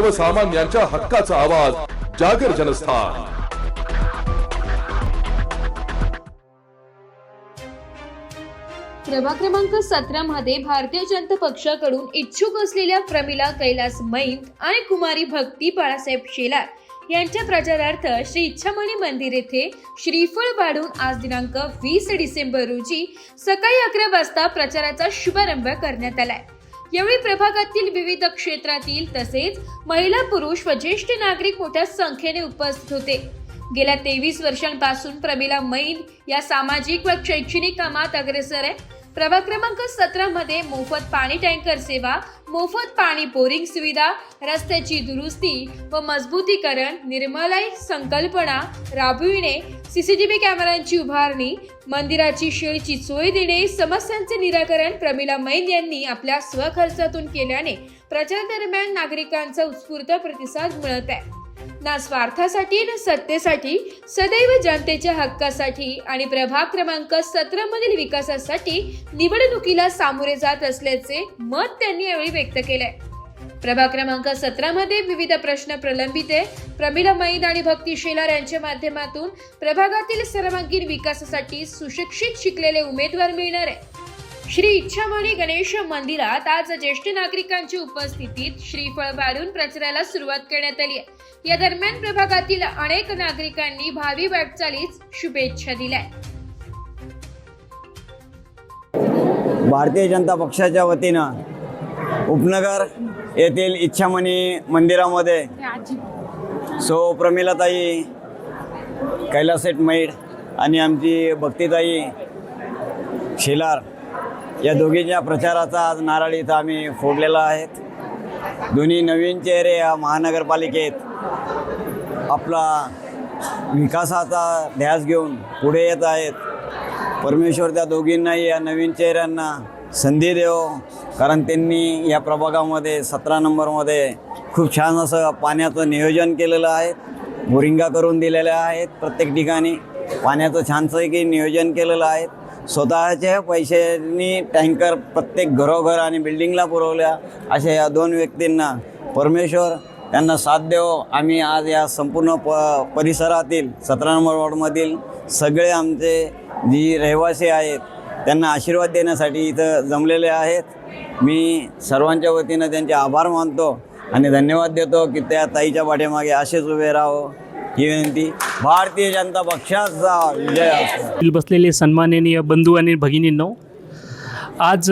सर्वसामान्यांच्या हक्काचा आवाज जागर जनस्थान. प्रभाग क्रमांक सतरा मध्ये भारतीय जनता पक्षाकडून इच्छुक असलेल्या प्रमिला कैलास मैंद आणि कुमारी भक्ती बाळासाहेब शेलार यांच्या प्रचारार्थ श्री इच्छामणी मंदिर येथे श्रीफळ वाढून आज दिनांक वीस डिसेंबर रोजी सकाळी अकरा वाजता प्रचाराचा शुभारंभ करण्यात आलाय. यावेळी प्रभागातील विविध क्षेत्रातील तसेच महिला पुरुष व ज्येष्ठ नागरिक मोठ्या संख्येने उपस्थित होते. गेल्या तेवीस वर्षांपासून प्रमिला मैन या सामाजिक व शैक्षणिक कामात अग्रेसर आहे प्रभाग क्रमांक सतरा मध्ये मोफत पाणी टँकर सेवा मोफत पाणी बोरिंग सुविधा रस्त्याची दुरुस्ती व मजबूतीकरण निर्मलाई संकल्पना राबविणे सीसीटीव्ही कॅमेऱ्यांची उभारणी मंदिराची शेळची सोय देणे समस्यांचे निराकरण प्रमिला मैन यांनी आपल्या स्वखर्चातून केल्याने प्रचार दरम्यान नागरिकांचा उत्स्फूर्त प्रतिसाद मिळत आहे. ना स्वार्थासाठी ना सत्तेसाठी सदैव जनतेच्या हक्कासाठी आणि प्रभाग क्रमांक सतरा मधील विकासासाठी निवडणुकीला सामोरे जात असल्याचे मत त्यांनी यावेळी व्यक्त केलंय. प्रभाग क्रमांक सतरा मध्ये विविध प्रश्न प्रलंबित आहे. प्रमिला मैद आणि भक्ती शेलार यांच्या माध्यमातून प्रभागातील सर्वांगीण विकासासाठी सुशिक्षित शिकलेले उमेदवार मिळणार आहे. श्री इच्छामणी गणेश मंदिरात आज ज्येष्ठ नागरिकांची उपस्थितीत श्रीफळ वाढून प्रचाराला सुरुवात करण्यात आली आहे. या दरम्यान प्रभागातील अनेक नागरिकांनी भावी वाटचालीस शुभेच्छा दिल्या भारतीय जनता पक्षाच्या वतीनं उपनगर येथील इच्छामणी मंदिरामध्ये सो प्रमिलाताई कैलासेट मैड आणि आमची भक्तिताई शेलार या दोघींच्या प्रचाराचा आज नारळ इथं आम्ही फोडलेला आहेत. दोन्ही नवीन चेहरे या महानगरपालिकेत आपला विकासाचा ध्यास घेऊन पुढे येत आहेत. परमेश्वर त्या दोघींनाही या नवीन चेहऱ्यांना संधी देव कारण त्यांनी या प्रभागामध्ये सतरा नंबरमध्ये खूप छान असं पाण्याचं नियोजन केलेलं आहे. बोरिंगा करून दिलेल्या आहेत प्रत्येक ठिकाणी. पाण्याचं छानपैकी नियोजन केलेलं आहे. स्वतःच्या पैशांनी टँकर प्रत्येक घरोघर आणि बिल्डिंगला पुरवल्या. अशा या दोन व्यक्तींना परमेश्वर त्यांना साथ देव. आम्ही आज या संपूर्ण प परिसरातील सतरा नंबर वॉर्डमधील सगळे आमचे जी रहिवासी आहेत त्यांना आशीर्वाद देण्यासाठी इथं जमलेले आहेत. मी सर्वांच्या वतीनं त्यांचे आभार मानतो आणि धन्यवाद देतो की त्या ताईच्या पाठीमागे असेच उभे राहो. ही विनंती भारतीय जनता पक्षाचा विजय असो. बसलेले सन्माननीय बंधू आणि भगिनींनो आज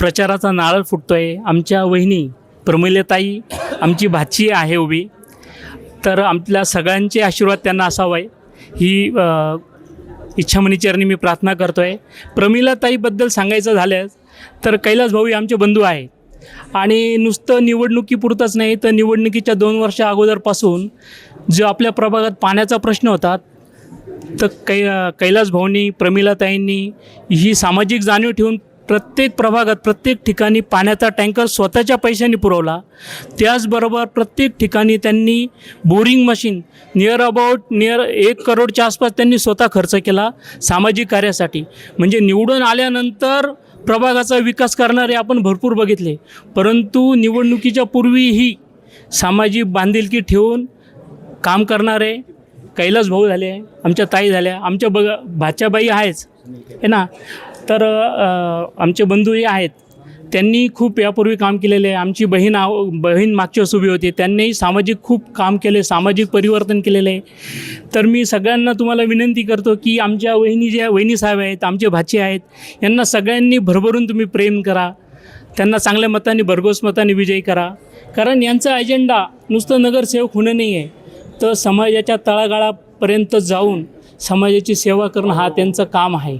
प्रचाराचा नारळ फुटतोय. आमच्या वहिनी प्रमिलताई आमची भाची आहे उभी. तर आपल्या सगळ्यांचे आशीर्वाद त्यांना असावा. ही इच्छामणीचरणी मी प्रार्थना करतो आहे प्रमिलाताईबद्दल सांगायचं झाल्यास तर कैलास भाऊ हे आमचे बंधू आहेत. आणि नुसतं निवडणुकीपुरतंच नाही तर निवडणुकीच्या दोन वर्षा अगोदरपासून जो आपल्या प्रभागात पाण्याचा प्रश्न होता तर कै कैलास भाऊंनी प्रमिलाताईंनी ही सामाजिक जाणीव ठेवून प्रत्येक प्रभागात प्रत्येक ठिकाणी पाण्याचा टँकर स्वतःच्या पैशाने पुरवला. त्याचबरोबर प्रत्येक ठिकाणी त्यांनी boring machine near about near एक करोडच्या आसपास त्यांनी स्वतः खर्च केला सामाजिक कार्यासाठी. म्हणजे निवडून आल्यानंतर प्रभागाचा विकास करणारे आपण भरपूर बघितले. परंतु निवडणुकीच्या पूर्वीही सामाजिक बांधिलकी ठेवून काम करणारे कैलास भाऊ झाले आमच्या ताई झाल्या आमच्या बघ भाच्याबाई आहेच आहे ना? तर आमचे बंधूही आहेत. त्यांनी खूप यापूर्वी काम केलेले आहे. आमची बहीण आव बहीण मागच्या वेळेस उभी होती. त्यांनीही सामाजिक खूप काम केले सामाजिक परिवर्तन केलेलं आहे. तर मी सगळ्यांना तुम्हाला विनंती करतो की आमच्या वहिनी ज्या वहिनी साहेब आहेत आमचे भाचे आहेत यांना सगळ्यांनी भरभरून तुम्ही प्रेम करा. त्यांना चांगल्या मताने भरघोस मताने विजयी करा. कारण यांचा अजेंडा नुसतं नगरसेवक होणं नाही आहे. तर समाजाच्या तळागाळापर्यंत जाऊन समाजाची सेवा करणं हा त्यांचं काम आहे.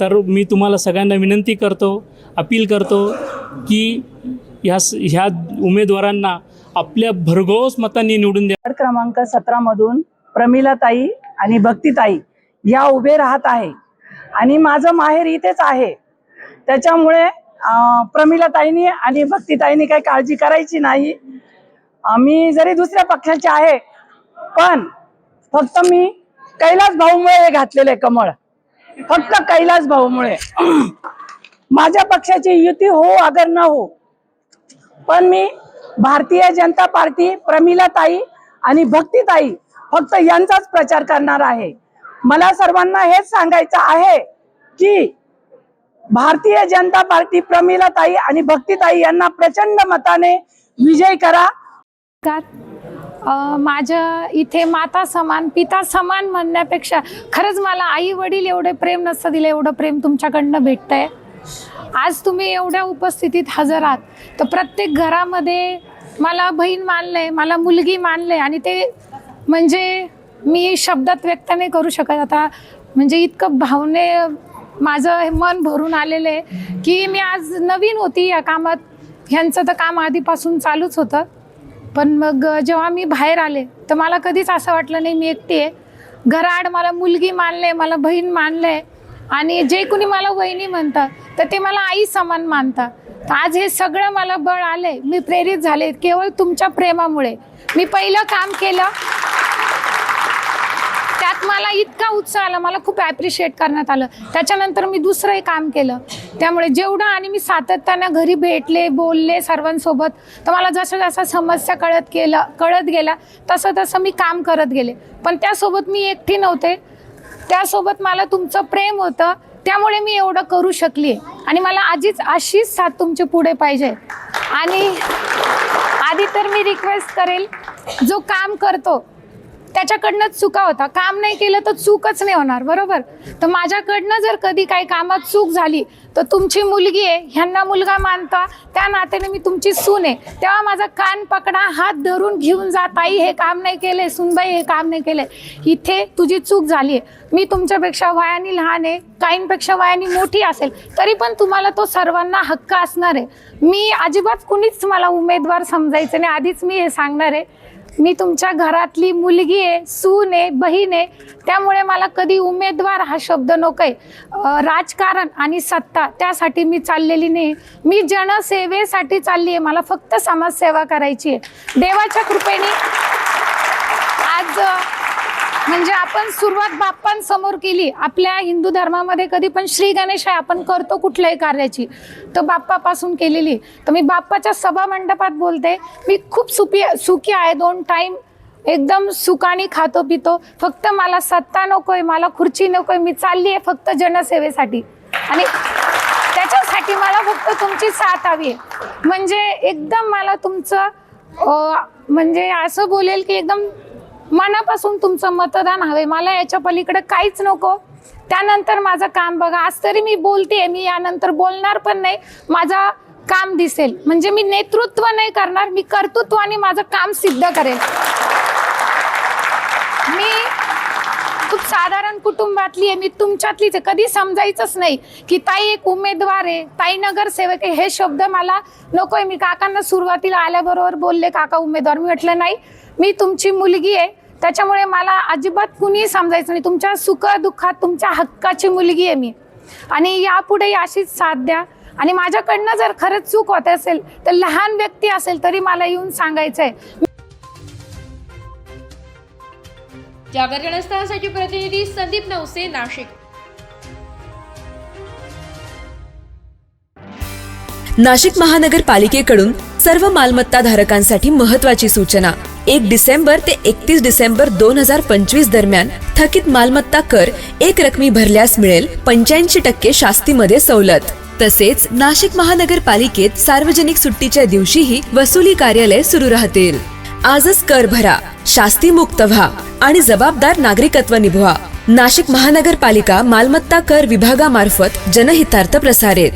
तर मी तुम्हाला सगळ्यांना विनंती करतो अपील करतो की ह्या ह्या उमेदवारांना आपल्या भरघोस मतांनी निवडून द्या. क्रमांक सतरा मधून प्रमिलाताई आणि भक्तीताई या उभे राहत आहे. आणि माझं माहेर इथेच आहे. त्याच्यामुळे प्रमिलाताईनी आणि भक्तीताईनी काही काळजी करायची नाही. मी जरी दुसऱ्या पक्षाचे आहे पण फक्त मी कैलास भाऊमुळे हे घातलेले कमळ. फक्त कैलास भाऊमुळे. माझ्या पक्षाची युती हो अगर न हो. पण मी भारतीय जनता पार्टी प्रमिलाताई आणि भक्तीताई फक्त यांचाच प्रचार करणार आहे. मला सर्वांना हेच सांगायचं आहे की भारतीय जनता पार्टी प्रमिलाताई आणि भक्तीताई यांना प्रचंड मताने विजय करा. का माझ्या इथे माता समान पिता समान म्हणण्यापेक्षा खरंच मला आई वडील एवढे प्रेम नसतं दिलं एवढं प्रेम तुमच्याकडनं भेटतंय. आज तुम्ही एवढ्या उपस्थितीत हजर आहात. तर प्रत्येक घरामध्ये मला बहीण मानलंय मला मुलगी मानलंय आणि ते म्हणजे मी शब्दात व्यक्त नाही करू शकत. आता म्हणजे इतकं भावने माझं मन भरून आलेलं आहे की मी आज नवीन होती या कामात. ह्यांचं तर काम आधीपासून चालूच होतं. पण मग जेव्हा मी बाहेर आले तर मला कधीच असं वाटलं नाही मी एकटी आहे. घराआड मला मुलगी मानले मला बहीण मानले आणि जे कुणी मला वहिनी म्हणतात तर ते मला आई समान मानतात. तर आज हे सगळं मला बळ आलंय. मी प्रेरित झाले. केवळ तुमच्या प्रेमामुळे. मी पहिलं काम केलं. त्यात मला इतका उत्साह आला. मला खूप ॲप्रिशिएट करण्यात आलं. त्याच्यानंतर मी दुसरंही काम केलं. त्यामुळे जेवढं आणि मी सातत्यानं घरी भेटले बोलले सर्वांसोबत तर मला जसं जसं समस्या कळत केलं कळत गेला तसं तसं मी काम करत गेले. पण त्यासोबत मी एकटी नव्हते. त्यासोबत मला तुमचं प्रेम होतं. त्यामुळे मी एवढं करू शकली. आणि मला आजीच अशीच साथ तुमची पुढे पाहिजे. आणि आधी तर मी रिक्वेस्ट करेल जो काम करतो त्याच्याकडनंच चुका होता. काम नाही केलं तर चूकच नाही होणार बरोबर? तर माझ्याकडनं जर कधी काही कामात चूक झाली तर तुमची मुलगी आहे ह्यांना मुलगा मानता त्या नात्याने मी तुमची सून आहे. तेव्हा माझा कान पकडा हात धरून घेऊन जा ताई हे काम नाही केले सुनबाई हे काम नाही केले. इथे तुझी चूक झाली आहे. मी तुमच्यापेक्षा वयाने लहान आहे. काहींपेक्षा वयाने मोठी असेल तरी पण तुम्हाला तो सर्वांना हक्क असणार आहे. मी अजिबात कुणीच मला उमेदवार समजायचं नाही. आधीच मी हे सांगणार आहे मी तुमच्या घरातली मुलगी आहे सून आहे बहीण आहे. त्यामुळे मला कधी उमेदवार हा शब्द नको आहे राजकारण आणि सत्ता त्यासाठी मी चाललेली नाही. मी जनसेवेसाठी चालली आहे. मला फक्त समाजसेवा करायची आहे. देवाच्या कृपेने आज म्हणजे आपण सुरुवात बाप्पांसमोर केली. आपल्या हिंदू धर्मामध्ये कधी पण श्री गणेश आहे आपण करतो कुठल्याही कार्याची. तर बाप्पापासून केलेली. तर मी बाप्पाच्या सभा मंडपात बोलते. मी खूप सुपी सुखी आहे. दोन टाईम एकदम सुखाने खातो पितो. फक्त मला सत्ता नकोय मला खुर्ची नकोय. मी चालली आहे फक्त जनसेवेसाठी. आणि त्याच्यासाठी मला फक्त तुमची साथ हवी आहे. म्हणजे एकदम मला तुमचं म्हणजे असं बोलेल की एकदम मनापासून तुमचं मतदान हवे. मला याच्या पलीकडे काहीच नको. त्यानंतर माझं काम बघा. आज तरी मी बोलते मी यानंतर बोलणार पण नाही. माझा काम दिसेल. म्हणजे मी नेतृत्व नाही करणार मी कर्तृत्वाने माझं काम सिद्ध करेल. मी खूप साधारण कुटुंबातली आहे. मी तुमच्यातलीच आहे. कधी समजायचंच नाही की ताई एक उमेदवार आहे ताई नगरसेवक आहे. हे शब्द मला नकोय. मी काकांना सुरुवातीला आल्याबरोबर बोलले काका उमेदवार. मी म्हटलं नाही. मी तुमची मुलगी आहे. त्याच्यामुळे मला अजिबात कुणी समजायचं नाही. तुमच्या सुख दुःखात तुमच्या हक्काची मुलगी आहे मी. आणि यापुढे अशीच साथ द्या. आणि माझ्याकडनं जर खरंच चूक होत असेल तर लहान व्यक्ती असेल तरी मला येऊन सांगायचं आहे. जागर जनस्थानासाठी प्रतिनिधी संदीप नवसे नाशिक. नाशिक महानगरपालिकेकडून सर्व मालमत्ता धारकांसाठी महत्वाची सूचना. एक डिसेंबर ते एकतीस डिसेंबर दोन हजार पंचवीस दरम्यान थकीत मालमत्ता कर एक रकमी भरल्यास मिळेल पंच्याऐंशी टक्के शास्तीमध्ये सवलत. तसेच नाशिक महानगरपालिकेत सार्वजनिक सुट्टीच्या दिवशीही वसुली कार्यालय सुरू राहतील. आजच कर भरा शास्ती मुक्त व्हा आणि जबाबदार नागरिकत्व निभवा. नाशिक महानगरपालिका मालमत्ता कर विभागामार्फत जनहितार्थ प्रसारित.